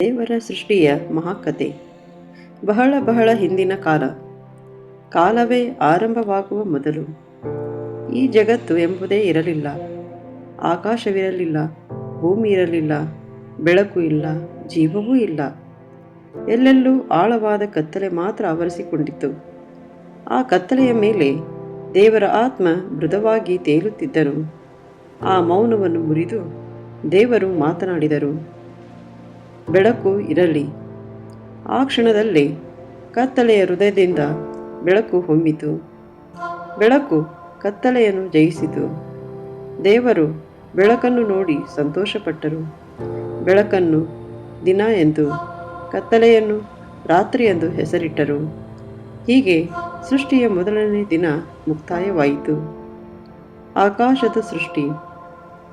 ದೇವರ ಸೃಷ್ಟಿಯ ಮಹಾಕತೆ ಬಹಳ ಬಹಳ ಹಿಂದಿನ ಕಾಲ. ಕಾಲವೇ ಆರಂಭವಾಗುವ ಮೊದಲು. ಈ ಜಗತ್ತು ಎಂಬುದೇ ಇರಲಿಲ್ಲ. ಆಕಾಶವಿರಲಿಲ್ಲ, ಭೂಮಿ ಇರಲಿಲ್ಲ, ಬೆಳಕು ಇಲ್ಲ, ಜೀವವೂ ಇಲ್ಲ. ಎಲ್ಲೆಲ್ಲೂ ಆಳವಾದ ಕತ್ತಲೆ ಮಾತ್ರ ಆವರಿಸಿಕೊಂಡಿತ್ತು. ಆ ಕತ್ತಲೆಯ ಮೇಲೆ ದೇವರ ಆತ್ಮ ಮೃದವಾಗಿ ತೇಲುತ್ತಿದ್ದರು. ಆ ಮೌನವನ್ನು ಮುರಿದು ದೇವರು ಮಾತನಾಡಿದರು. ಬೆಳಕು ಇರಲಿ. ಆ ಕ್ಷಣದಲ್ಲಿ ಕತ್ತಲೆಯ ಹೃದಯದಿಂದ ಬೆಳಕು ಹೊಮ್ಮಿತು. ಬೆಳಕು ಕತ್ತಲೆಯನ್ನು ಜಯಿಸಿತು. ದೇವರು ಬೆಳಕನ್ನು ನೋಡಿ ಸಂತೋಷಪಟ್ಟರು. ಬೆಳಕನ್ನು ದಿನ ಎಂದು, ಕತ್ತಲೆಯನ್ನು ರಾತ್ರಿ ಎಂದು ಹೆಸರಿಟ್ಟರು. ಹೀಗೆ ಸೃಷ್ಟಿಯ ಮೊದಲನೇ ದಿನ ಮುಕ್ತಾಯವಾಯಿತು. ಆಕಾಶದ ಸೃಷ್ಟಿ.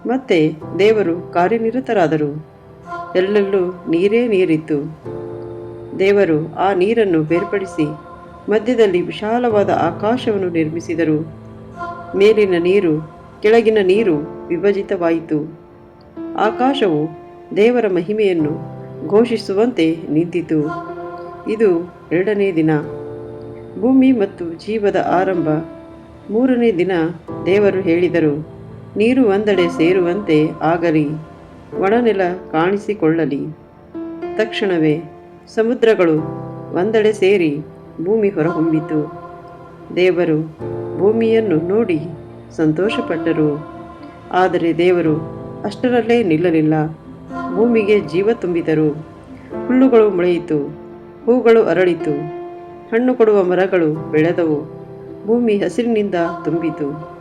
ಮತ್ತೆ ದೇವರು ಕಾರ್ಯನಿರತರಾದರು. ಎಲ್ಲೆಲ್ಲೂ ನೀರೇ ನೀರಿತ್ತು. ದೇವರು ಆ ನೀರನ್ನು ಬೇರ್ಪಡಿಸಿ ಮಧ್ಯದಲ್ಲಿ ವಿಶಾಲವಾದ ಆಕಾಶವನ್ನು ನಿರ್ಮಿಸಿದರು. ಮೇಲಿನ ನೀರು ಕೆಳಗಿನ ನೀರು ವಿಭಜಿತವಾಯಿತು. ಆಕಾಶವು ದೇವರ ಮಹಿಮೆಯನ್ನು ಘೋಷಿಸುವಂತೆ ನಿಂತಿತು. ಇದು ಎರಡನೇ ದಿನ. ಭೂಮಿ ಮತ್ತು ಜೀವದ ಆರಂಭ. ಮೂರನೇ ದಿನ ದೇವರು ಹೇಳಿದರು, ನೀರು ಒಂದೆಡೆ ಸೇರುವಂತೆ ಆಗಲಿ. ಒಣನೆಲ ಕಾಣಿಸಿಕೊಳ್ಳಲಿ. ತಕ್ಷಣವೇ ಸಮುದ್ರಗಳು ಒಂದೆಡೆ ಸೇರಿ ಭೂಮಿ ಹೊರಹೊಮ್ಮಿತು. ದೇವರು ಭೂಮಿಯನ್ನು ನೋಡಿ ಸಂತೋಷಪಟ್ಟರು. ಆದರೆ ದೇವರು ಅಷ್ಟರಲ್ಲೇ ನಿಲ್ಲಲಿಲ್ಲ. ಭೂಮಿಗೆ ಜೀವ ತುಂಬಿದರು. ಹುಲ್ಲುಗಳು ಮೊಳೆಯಿತು. ಹೂಗಳು ಅರಳಿತು. ಹಣ್ಣು ಕೊಡುವ ಮರಗಳು ಬೆಳೆದವು. ಭೂಮಿ ಹಸಿರಿನಿಂದ ತುಂಬಿತು.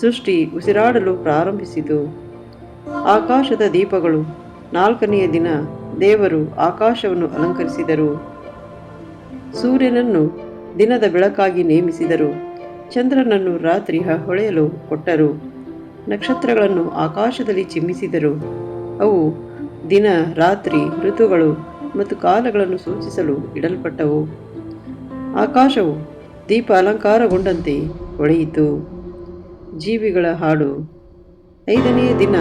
ಸೃಷ್ಟಿ ಉಸಿರಾಡಲು ಪ್ರಾರಂಭಿಸಿತು. ಆಕಾಶದ ದೀಪಗಳು. ನಾಲ್ಕನೆಯ ದಿನ ದೇವರು ಆಕಾಶವನ್ನು ಅಲಂಕರಿಸಿದರು. ಸೂರ್ಯನನ್ನು ದಿನದ ಬೆಳಕಾಗಿ ನೇಮಿಸಿದರು. ಚಂದ್ರನನ್ನು ರಾತ್ರಿ ಹೊಳೆಯಲು ಕೊಟ್ಟರು. ನಕ್ಷತ್ರಗಳನ್ನು ಆಕಾಶದಲ್ಲಿ ಚಿಮ್ಮಿಸಿದರು. ಅವು ದಿನ, ರಾತ್ರಿ, ಋತುಗಳು ಮತ್ತು ಕಾಲಗಳನ್ನು ಸೂಚಿಸಲು ಇಡಲ್ಪಟ್ಟವು. ಆಕಾಶವು ದೀಪ ಅಲಂಕಾರಗೊಂಡಂತೆ ಹೊಳೆಯಿತು. ಜೀವಿಗಳ ಹಾಡು. ಐದನೆಯ ದಿನ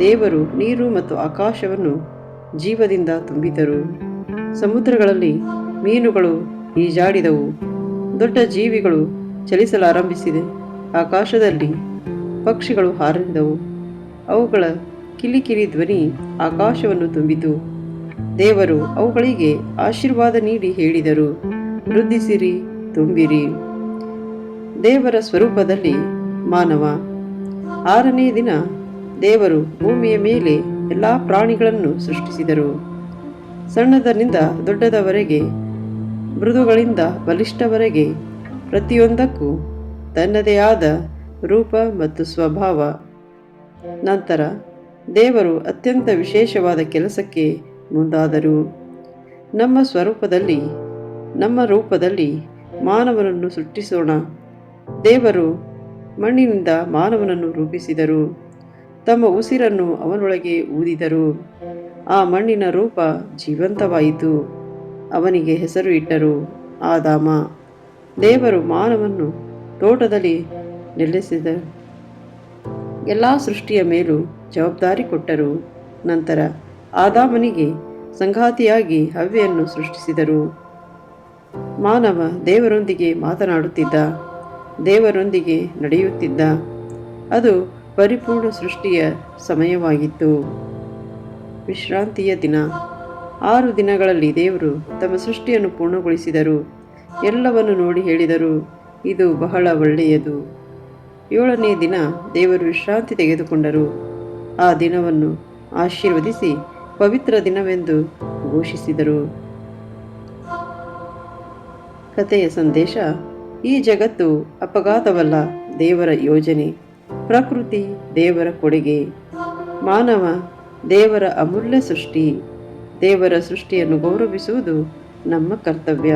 ದೇವರು ನೀರು ಮತ್ತು ಆಕಾಶವನ್ನು ಜೀವದಿಂದ ತುಂಬಿದರು. ಸಮುದ್ರಗಳಲ್ಲಿ ಮೀನುಗಳು ಈಜಾಡಿದವು. ದೊಡ್ಡ ಜೀವಿಗಳು ಚಲಿಸಲಾರಂಭಿಸಿದೆ. ಆಕಾಶದಲ್ಲಿ ಪಕ್ಷಿಗಳು ಹಾರಿದವು. ಅವುಗಳ ಕಿಲಿಕಿಲಿ ಧ್ವನಿ ಆಕಾಶವನ್ನು ತುಂಬಿತು. ದೇವರು ಅವುಗಳಿಗೆ ಆಶೀರ್ವಾದ ನೀಡಿ ಹೇಳಿದರು, ವೃದ್ಧಿಸಿರಿ, ತುಂಬಿರಿ. ದೇವರ ಸ್ವರೂಪದಲ್ಲಿ ಮಾನವ. ಆರನೇ ದಿನ ದೇವರು ಭೂಮಿಯ ಮೇಲೆ ಎಲ್ಲ ಪ್ರಾಣಿಗಳನ್ನು ಸೃಷ್ಟಿಸಿದರು. ಸಣ್ಣದರಿಂದ ದೊಡ್ಡದವರೆಗೆ, ಮೃದುಗಳಿಂದ ಬಲಿಷ್ಠವರೆಗೆ ಪ್ರತಿಯೊಂದಕ್ಕೂ ತನ್ನದೇ ಆದ ರೂಪ ಮತ್ತು ಸ್ವಭಾವ. ನಂತರ ದೇವರು ಅತ್ಯಂತ ವಿಶೇಷವಾದ ಕೆಲಸಕ್ಕೆ ಮುಂದಾದರು. ನಮ್ಮ ಸ್ವರೂಪದಲ್ಲಿ, ನಮ್ಮ ರೂಪದಲ್ಲಿ ಮಾನವನನ್ನು ಸೃಷ್ಟಿಸೋಣ. ದೇವರು ಮಣ್ಣಿನಿಂದ ಮಾನವನನ್ನು ರೂಪಿಸಿದರು. ತಮ್ಮ ಉಸಿರನ್ನು ಅವನೊಳಗೆ ಊದಿದರು. ಆ ಮಣ್ಣಿನ ರೂಪ ಜೀವಂತವಾಯಿತು. ಅವನಿಗೆ ಹೆಸರು ಇಟ್ಟರು ಆದಾಮ. ದೇವರು ಮಾನವನ್ನು ತೋಟದಲ್ಲಿ ನೆಲೆಸಿದ ಎಲ್ಲ ಸೃಷ್ಟಿಯ ಮೇಲೂ ಜವಾಬ್ದಾರಿ ಕೊಟ್ಟರು. ನಂತರ ಆದಾಮನಿಗೆ ಸಂಗಾತಿಯಾಗಿ ಹವ್ಯನ್ನು ಸೃಷ್ಟಿಸಿದರು. ಮಾನವ ದೇವರೊಂದಿಗೆ ಮಾತನಾಡುತ್ತಿದ್ದ, ದೇವರೊಂದಿಗೆ ನಡೆಯುತ್ತಿದ್ದ. ಅದು ಪರಿಪೂರ್ಣ ಸೃಷ್ಟಿಯ ಸಮಯವಾಗಿತ್ತು. ವಿಶ್ರಾಂತಿಯ ದಿನ. ಆರು ದಿನಗಳಲ್ಲಿ ದೇವರು ತಮ್ಮ ಸೃಷ್ಟಿಯನ್ನು ಪೂರ್ಣಗೊಳಿಸಿದರು. ಎಲ್ಲವನ್ನು ನೋಡಿ ಹೇಳಿದರು, ಇದು ಬಹಳ ಒಳ್ಳೆಯದು. ಏಳನೇ ದಿನ ದೇವರು ವಿಶ್ರಾಂತಿ ತೆಗೆದುಕೊಂಡರು. ಆ ದಿನವನ್ನು ಆಶೀರ್ವದಿಸಿ ಪವಿತ್ರ ದಿನವೆಂದು ಘೋಷಿಸಿದರು. ಕಥೆಯ ಸಂದೇಶ, ಈ ಜಗತ್ತು ಅಪಘಾತವಲ್ಲ, ದೇವರ ಯೋಜನೆ. ಪ್ರಕೃತಿ ದೇವರ ಕೊಡುಗೆ. ಮಾನವ ದೇವರ ಅಮೂಲ್ಯ ಸೃಷ್ಟಿ. ದೇವರ ಸೃಷ್ಟಿಯನ್ನು ಗೌರವಿಸುವುದು ನಮ್ಮ ಕರ್ತವ್ಯ.